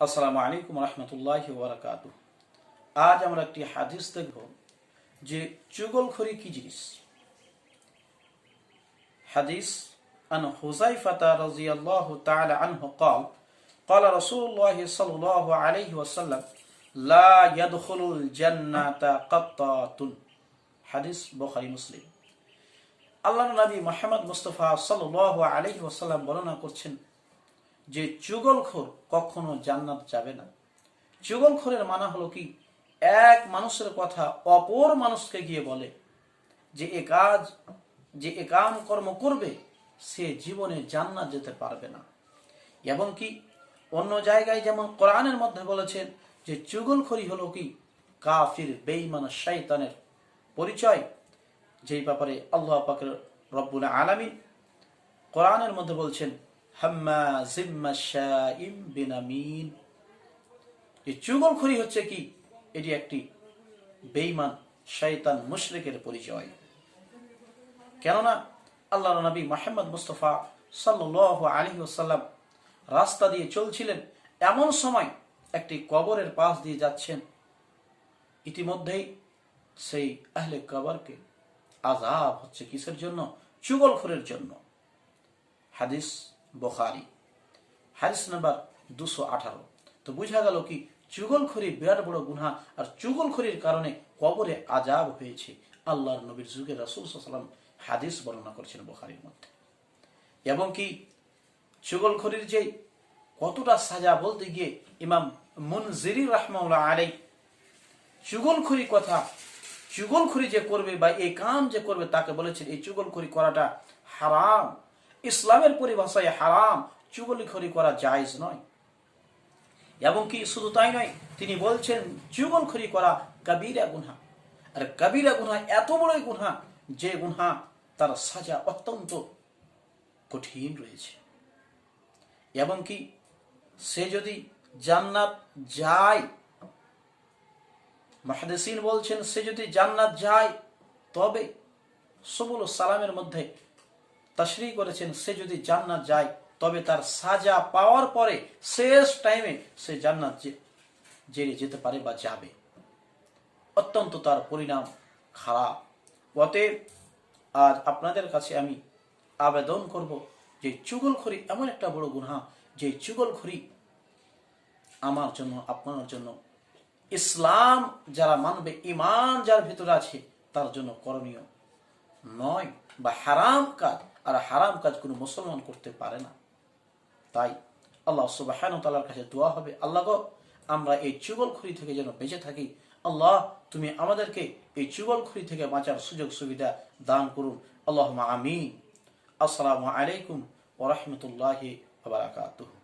আসসালামু আলাইকুম রহমতুল্লাহ ওবরাকাত আজ আমরা একটি হাদিস দেখব যে চুগলখড়ি কি জিনিস হাদিস عن حذيفة رضي الله تعالى عنه قال قال رسول الله صلى الله عليه وسلم لا يدخل الجنة قطات হাদিস বুখারী মুসলিম আল্লাহ নবী মোহাম্মদ মুস্তফা সাল্লাল্লাহু আলাইহি ওয়াসাল্লাম বর্ণনা করছেন যে চুগলখোর কখনো জান্নাত যাবে না। চুগলখোরের মানা হলো কি? এক মানুষের কথা অপর মানুষকে গিয়ে বলে যে এ কাজ, যে এ কাম কর্ম করবে, সে জীবনে জান্নাত যেতে পারবে না। এবং কি? অন্য জায়গায় যেমন কোরআনের মধ্যে বলেছেন যে চুগলখড়ি হলো কি? কাফির বেইমান শৈতানের পরিচয়। যেই ব্যাপারে আল্লাহ পাকের রব্বুল আলামিন কোরআনের মধ্যে বলছেন হাম্মা চুগলখড়ি হচ্ছে কি? এটি একটি বেইমান শয়তান মুশরিকের পরিচয়। কেননা আল্লাহ নবী মোহাম্মদ মুস্তফা সাল্লাহ আলী রাস্তা দিয়ে চলছিলেন, এমন সময় একটি কবরের পাশ দিয়ে যাচ্ছেন। ইতিমধ্যেই সেই আহলে কবরকে আজাব হচ্ছে কিসের জন্য? চুগলখোরের জন্য। হাদিস বখারি। হাদিস নাম্বার দুশো আঠারো। তো বুঝা গেল কি চুগলখড়ি বিরাট বড় গুনহা আর চুগলখড়ির কারণে কবরে আজাব হয়েছে আল্লাহর নবীর যুগে রাসুল সাল্লাম হাদিস বর্ণনা করছেন বখারির মধ্যে। এবং কি, চুগলখড়ির যে কতটা সাজা বলতে গিয়ে ইমাম মুনজিরি রহমাউল্লাহ আলাই চুগলখড়ি কথা, চুগলখড়ি যে করবে বা এই কাম যে করবে তাকে বলেছেন, এই চুগলখড়ি করাটা হারাম। ইসলামের পরিভাষায় হারাম চুগলখড়ি করা জায়জ নয়। এবং কি শুধু তাই নয়, তিনি বলছেন চুগলখড়ি করা কবিরা গুনহা। আর কবিরা গুনহা এত বড়ই গুনহা যে গুনহা তার সাজা অত্যন্ত কঠিন রয়েছে। এবং কি সে যদি জান্নাত যায় মাহাদেসিন বলছেন, সে যদি জান্নাত যায়, তবে সবুল সালামের মধ্যে তশরি করেছেন সে যদি জান্নাত যায়, তবে তার সাজা পাওয়ার পরে শেষ টাইমে সে জান্নাত জেরে যেতে পারে বা যাবে। অত্যন্ত তার পরিণাম খারাপ। অতএব আজ আপনাদের কাছে আমি আবেদন করব যে চুগলখড়ি এমন একটা বড় গুনহা, যে চুগলখড়ি আমার জন্য, আপনার জন্য, ইসলাম যারা মানবে ইমান যার ভিতরে আছে, তার জন্য করণীয়। নয় বা হারাম কাজ, আর হারাম কাজ কোনো মুসলমান করতে পারে না। তাই আল্লাহ সুবাহান তালার কাছে দোয়া হবে, আল্লাহ আমরা এই চুগলখড়ি থেকে যেন বেঁচে থাকি। আল্লাহ, তুমি আমাদেরকে এই চুগলখড়ি থেকে বাঁচার সুযোগ সুবিধা দান করুন। আল্লাহ আমিন। আসসালামু আলাইকুম ওরহমতুল্লাহ বারাকাতুহ।